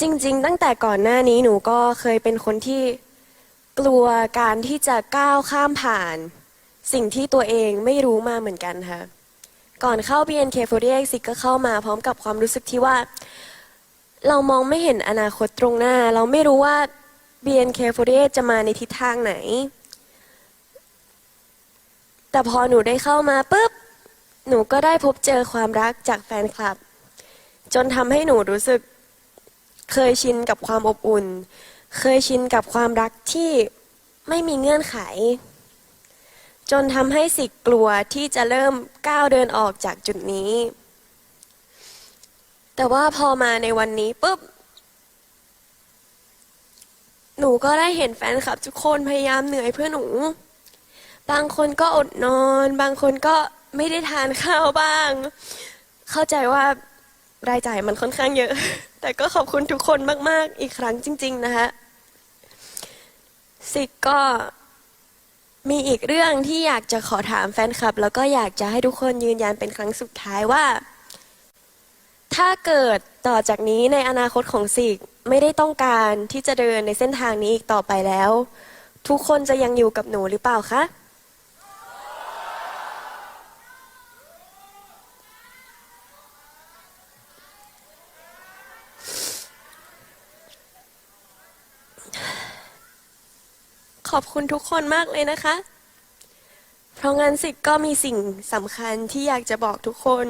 จริง ๆ ตั้งแต่ก่อนหน้านี้หนูก็เคยเป็นคนที่กลัวการที่จะก้าวข้ามผ่าน สิ่งที่ตัวเองไม่รู้มาเหมือนกันค่ะ ก่อนเข้า BNK48 ซิกก็เข้ามาพร้อมกับความรู้สึกที่ว่า เรามองไม่เห็นอนาคตตรงหน้า เราไม่รู้ว่า BNK48 จะมาในทิศทางไหน แต่พอหนูได้เข้ามาปุ๊บ หนูก็ได้พบเจอความรักจากแฟนคลับ จนทำให้หนูรู้สึก เคยชินกับความอบอุ่น เคยชินกับความรักที่ไม่มีเงื่อนไข จนทำให้สิกกลัวที่จะเริ่มก้าวเดินออกจากจุดนี้ แต่ว่าพอมาในวันนี้ปุ๊บ หนูก็ได้เห็นแฟนคลับทุกคนพยายามเหนื่อยเพื่อหนู บางคนก็อดนอน บางคนก็ไม่ได้ทานข้าวบ้าง เข้าใจว่า รายจ่ายมันค่อนข้างเยอะ แต่ก็ขอบคุณทุกคนมาก ๆ อีกครั้งจริง ๆ นะคะสิกก็มีอีกเรื่องที่อยากจะขอถามแฟนคลับ แล้วก็อยากจะให้ทุกคนยืนยันเป็นครั้งสุดท้ายว่า ถ้าเกิดต่อจากนี้ในอนาคตของสิกไม่ได้ต้องการที่จะเดินในเส้นทางนี้อีกต่อไปแล้ว ทุกคนจะยังอยู่กับหนูหรือเปล่าคะ ขอบคุณทุกคนมากเลยนะคะ เพราะงั้นสิก็มีสิ่งสำคัญที่อยากจะบอกทุกคน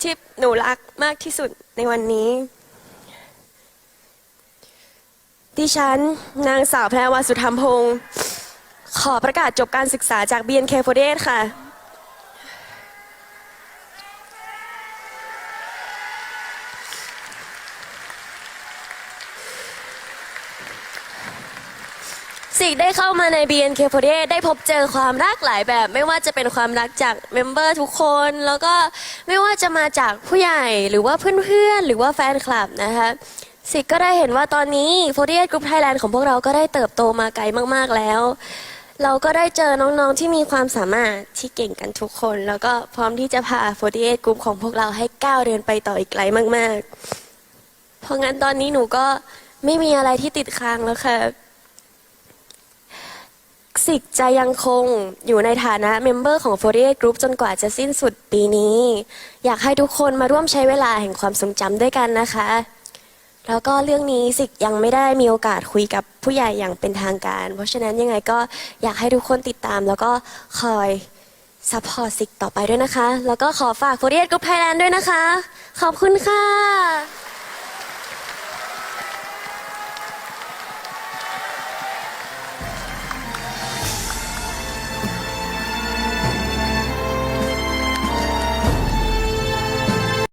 ที่หนูรักมากที่สุดในวันนี้ ดิฉัน นางสาวแพรวาสุธรรมพงศ์ขอประกาศจบการศึกษาจาก BNK48 ค่ะ สิ่งได้เข้ามาใน BNK48 ได้พบเจอความรักหลายแบบ ไม่ว่าจะเป็นความรักจากเมมเบอร์ทุกคน แล้วก็ไม่ว่าจะมาจากผู้ใหญ่หรือว่าเพื่อนๆ หรือว่าแฟนคลับนะคะสิกก็ได้เห็นว่าตอนนี้48 Group Thailand ของพวกเราก็ได้เติบโตมาไกลมากๆแล้ว เราก็ได้เจอน้องๆที่มีความสามารถที่เก่งกันทุกคน แล้วก็พร้อมที่จะพา48 Group ของพวกเราให้ก้าวเดินไปต่ออีกไกลมากๆ เพราะงั้นตอนนี้หนูก็ไม่มีอะไรที่ติดค้างแล้วค่ะ สิกจะยังคงอยู่ในฐานะเมมเบอร์ของ 48 Group จนกว่าจะสิ้นสุดปีนี้ อยากให้ทุกคนมาร่วมใช้เวลาแห่งความทรงจำด้วยกันนะคะ แล้วก็เรื่องนี้สิกยังไม่ได้มีโอกาสคุยกับผู้ใหญ่อย่างเป็นทางการ เพราะฉะนั้นยังไงก็อยากให้ทุกคนติดตาม แล้วก็คอยซัพพอร์ตสิกต่อไปด้วยนะคะ แล้วก็ขอฝาก 48 Group Thailand ด้วยนะคะ ขอบคุณค่ะ